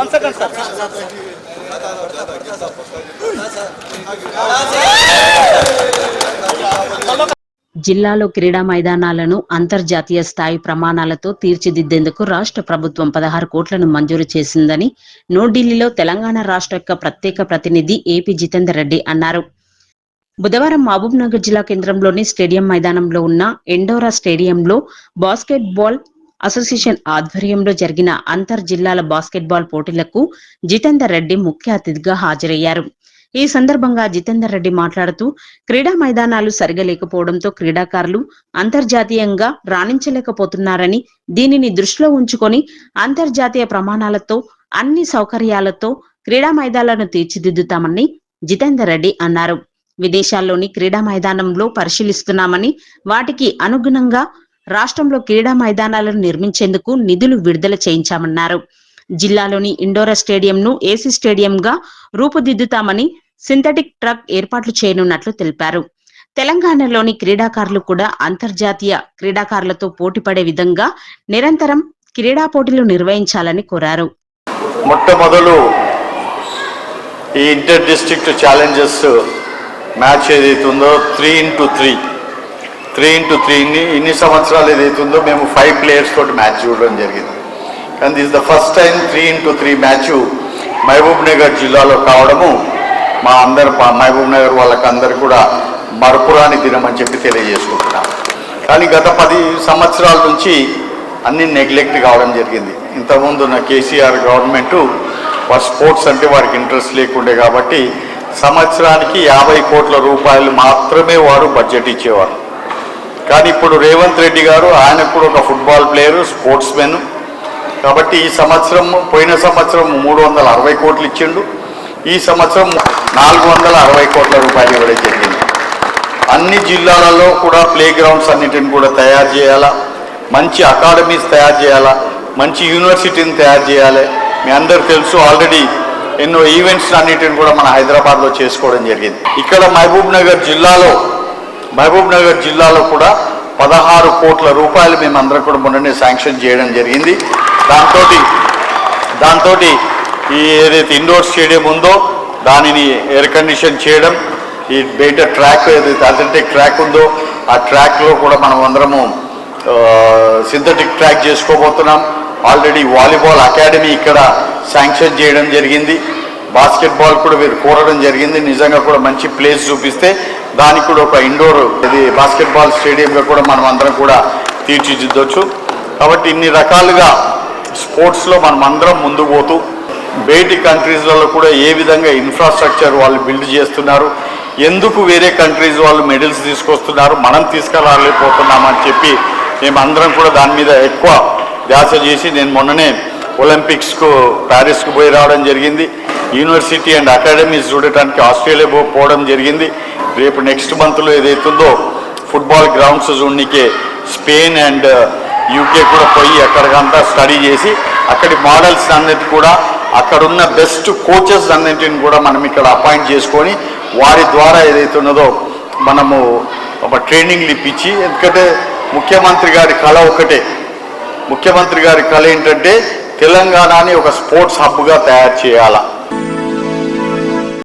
One second sir జిల్లాలో క్రీడా మైదానాలను అంతర్జాతీయ స్థాయి ప్రమాణాలతో తీర్చిదిద్దేందుకు రాష్ట్ర ప్రభుత్వం పదహారు కోట్లను మంజూరు చేసిందని న్యూఢిల్లీలో తెలంగాణ రాష్ట్ర యొక్క ప్రత్యేక ప్రతినిధి ఏపీ జితేందర్ రెడ్డి అన్నారు. బుధవారం మహబూబ్ నగర్ జిల్లా కేంద్రంలోని స్టేడియం మైదానంలో ఉన్న ఎండోరా స్టేడియంలో బాస్కెట్ బాల్ అసోసియేషన్ ఆధ్వర్యంలో జరిగిన అంతర్ జిల్లాల బాస్కెట్బాల్ పోటీలకు జితేందర్ రెడ్డి ముఖ్య అతిథిగా హాజరయ్యారు. ఈ సందర్భంగా జితేందర్ రెడ్డి మాట్లాడుతూ క్రీడా మైదానాలు సరిగా లేకపోవడంతో క్రీడాకారులు అంతర్జాతీయంగా రాణించలేకపోతున్నారని దీనిని దృష్టిలో ఉంచుకొని అంతర్జాతీయ ప్రమాణాలతో అన్ని సౌకర్యాలతో క్రీడా మైదానాలను తీర్చిదిద్దుతామని జితేందర్ రెడ్డి అన్నారు. విదేశాల్లోని క్రీడా మైదానంలో పరిశీలిస్తున్నామని వాటికి అనుగుణంగా రాష్ట్రంలో క్రీడా మైదానాలను నిర్మించేందుకు నిధులు విడుదల చేయించామన్నారు. జిల్లాలోని ఇండోరా స్టేడియంను ఏసీ స్టేడియంగా రూపుదిద్దుతామని సింథటిక్ ట్రక్ ఏర్పాట్లు చేయనున్నట్లు తెలిపారు. తెలంగాణలోని క్రీడాకారులు కూడా అంతర్జాతీయ క్రీడాకారులతో పోటీపడే విధంగా నిరంతరం క్రీడా పోటీలు నిర్వహించాలని కోరారు. మొట్టమొదలు ఈ ఇంటర్ డిస్ట్రిక్ట్ ఛాలెంజెస్ మ్యాచ్ ఏదైతే ఉందో three into three. Three into త్రీని ఇన్ని సంవత్సరాలు ఏదైతుందో ఉందో మేము ఫైవ్ ప్లేయర్స్ తోటి మ్యాచ్ చూడడం జరిగింది. కానీ this the first time three into three match Mahabub Nagar జిల్లాలో కావడము మా అందరు మహబూబ్ నగర్ వాళ్ళకి అందరు కూడా మరపురాని దినం అని చెప్పి తెలియజేసుకుంటున్నాం. కానీ గత పది సంవత్సరాల నుంచి అన్ని నెగ్లెక్ట్ కావడం జరిగింది. ఇంతకుముందు ఉన్న కేసీఆర్ గవర్నమెంట్ వారి స్పోర్ట్స్ అంటే వారికి ఇంట్రెస్ట్ లేకుండే కాబట్టి సంవత్సరానికి యాభై కోట్ల రూపాయలు మాత్రమే వారు బడ్జెట్ ఇచ్చేవారు. కానీ ఇప్పుడు రేవంత్ రెడ్డి గారు ఆయన కూడా ఒక ఫుట్బాల్ ప్లేయర్ స్పోర్ట్స్ మెన్ కాబట్టి ఈ సంవత్సరం పోయిన సంవత్సరం మూడు వందల అరవై కోట్లు ఇచ్చిండు. ఈ సంవత్సరం నాలుగు వందల అరవై కోట్ల రూపాయలు ఇవ్వడం జరిగింది. అన్ని జిల్లాలలో కూడా ప్లే గ్రౌండ్స్ అన్నిటిని కూడా తయారు చేయాలా? మంచి అకాడమీస్ తయారు చేయాలా? మంచి యూనివర్సిటీని తయారు చేయాలి? మీ అందరు తెలుసు ఆల్రెడీ ఎన్నో ఈవెంట్స్ అన్నిటిని కూడా మన హైదరాబాద్లో చేసుకోవడం జరిగింది. ఇక్కడ మహబూబ్ నగర్ జిల్లాలో మహబూబ్ నగర్ జిల్లాలో కూడా పదహారు కోట్ల రూపాయలు మేము అందరం కూడా మొన్ననే శాంక్షన్ చేయడం జరిగింది. దాంతో దాంతో ఈ ఏదైతే ఇండోర్ స్టేడియం ఉందో దానిని ఎయిర్ కండిషన్ చేయడం ఈ బయట ట్రాక్ ఏదైతే అథ్లెటిక్ ట్రాక్ ఉందో ఆ ట్రాక్లో కూడా మనం అందరము సింథటిక్ ట్రాక్ చేసుకోబోతున్నాం. ఆల్రెడీ వాలీబాల్ అకాడమీ ఇక్కడ శాంక్షన్ చేయడం జరిగింది. బాస్కెట్బాల్ కూడా వీరు కోరడం జరిగింది. నిజంగా కూడా మంచి ప్లేస్ చూపిస్తే దానికి కూడా ఒక ఇండోర్ ఇది బాస్కెట్బాల్ స్టేడియంగా కూడా మనం అందరం కూడా తీర్చిదిద్దొచ్చు. కాబట్టి ఇన్ని రకాలుగా స్పోర్ట్స్లో మనం అందరం ముందుకు పోతూ బయటి కంట్రీస్లలో కూడా ఏ విధంగా ఇన్ఫ్రాస్ట్రక్చర్ వాళ్ళు బిల్డ్ చేస్తున్నారు ఎందుకు వేరే కంట్రీస్ వాళ్ళు మెడల్స్ తీసుకొస్తున్నారు మనం తీసుకురాలేకపోతున్నామని చెప్పి మేమందరం కూడా దాని మీద ఎక్కువ ధ్యాస చేసి నేను మొన్ననే ఒలింపిక్స్కు ప్యారిస్కు పోయి రావడం జరిగింది. యూనివర్సిటీ అండ్ అకాడమీస్ చూడటానికి ఆస్ట్రేలియా పోవడం జరిగింది. రేపు నెక్స్ట్ మంత్లో ఏదైతుందో ఫుట్బాల్ గ్రౌండ్స్ చూడనికే స్పెయిన్ అండ్ యూకే కూడా పోయి అక్కడికంతా స్టడీ చేసి అక్కడి మోడల్స్ అన్నిటి కూడా అక్కడున్న బెస్ట్ కోచెస్ అన్నింటిని కూడా మనం ఇక్కడ అపాయింట్ చేసుకొని వారి ద్వారా ఏదైతే ఉన్నదో మనము ఒక ట్రైనింగ్లు ఇప్పించి ఎందుకంటే ముఖ్యమంత్రి గారి కళ ఒకటే. ముఖ్యమంత్రి గారి కళ ఏంటంటే తెలంగాణని ఒక స్పోర్ట్స్ హబ్గా తయారు చేయాలా.